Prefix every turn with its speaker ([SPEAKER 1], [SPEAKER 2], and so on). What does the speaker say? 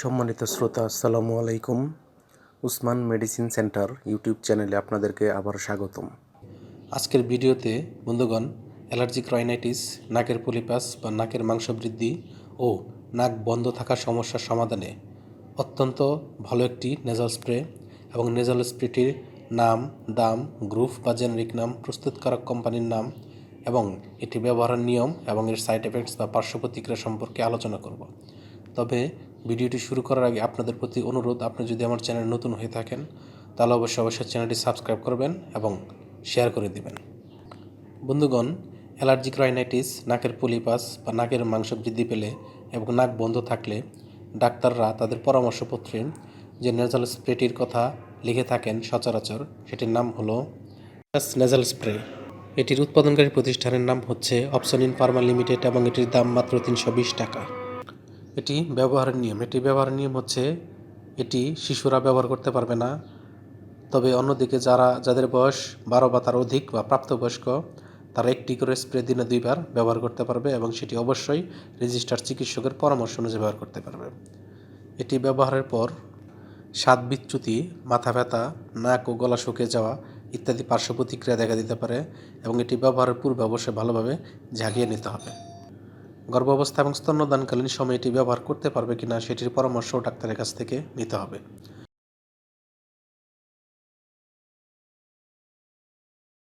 [SPEAKER 1] সম্মানিত শ্রোতা, আসসালামু আলাইকুম। উসমান মেডিসিন সেন্টার ইউটিউব চ্যানেলে আপনাদেরকে আবার স্বাগতম।
[SPEAKER 2] আজকের ভিডিওতে বন্ধুগণ, অ্যালার্জিক রাইনাইটিস, নাকের পলিপাস বা নাকের মাংস বৃদ্ধি ও নাক বন্ধ থাকা সমস্যার সমাধানে অত্যন্ত ভালো একটি নেজাল স্প্রে এবং নেজাল স্প্রেটির নাম, দাম, গ্রুপ বা জেনারিক নাম, প্রস্তুতকারক কোম্পানির নাম এবং এটি ব্যবহারের নিয়ম এবং এর সাইড এফেক্টস বা পার্শ্ব প্রতিক্রিয়া সম্পর্কে আলোচনা করব। তবে ভিডিওটি শুরু করার আগে আপনাদের প্রতি অনুরোধ, আপনি যদি আমার চ্যানেল নতুন হয়ে থাকেন, তাহলে অবশ্যই অবশ্যই চ্যানেলটি সাবস্ক্রাইব করবেন এবং শেয়ার করে দিবেন। বন্ধুগণ, অ্যালার্জিক রাইনাইটিস, নাকের পলিপাস বা নাকের মাংস বৃদ্ধি পেলে এবং নাক বন্ধ থাকলে ডাক্তাররা তাদের পরামর্শপত্রে যে নেজাল স্প্রেটির কথা লিখে থাকেন সচরাচর, সেটির নাম হলো নেজাল স্প্রে এটির উৎপাদনকারী প্রতিষ্ঠানের নাম হচ্ছে অপশন ইন ফার্মা লিমিটেড এবং এটির দাম মাত্র তিনশো বিশ টাকা। এটি ব্যবহারের নিয়ম। এটি ব্যবহারের নিয়ম হচ্ছে, এটি শিশুরা ব্যবহার করতে পারবে না। তবে অন্যদিকে যারা, যাদের বয়স বারো বা তার অধিক বা প্রাপ্তবয়স্ক, তারা একটি করে স্প্রে দিনে দুইবার ব্যবহার করতে পারবে এবং সেটি অবশ্যই রেজিস্টার চিকিৎসকের পরামর্শ অনুযায়ী ব্যবহার করতে পারবে। এটি ব্যবহারের পর স্বাদ বিচ্যুতি মাথা ব্যথা, নাক ও গলা শুকিয়ে যাওয়া ইত্যাদি পার্শ্ব প্রতিক্রিয়া দেখা দিতে পারে এবং এটি ব্যবহারের পূর্বে অবশ্যই ভালোভাবে ঝাঁকিয়ে নিতে হবে। গর্ভাবস্থা এবং স্তন্যদানকালীন সময়ে এটি ব্যবহার করতে পারবে কিনা সেটির পরামর্শও ডাক্তারের কাছ থেকে নিতে হবে।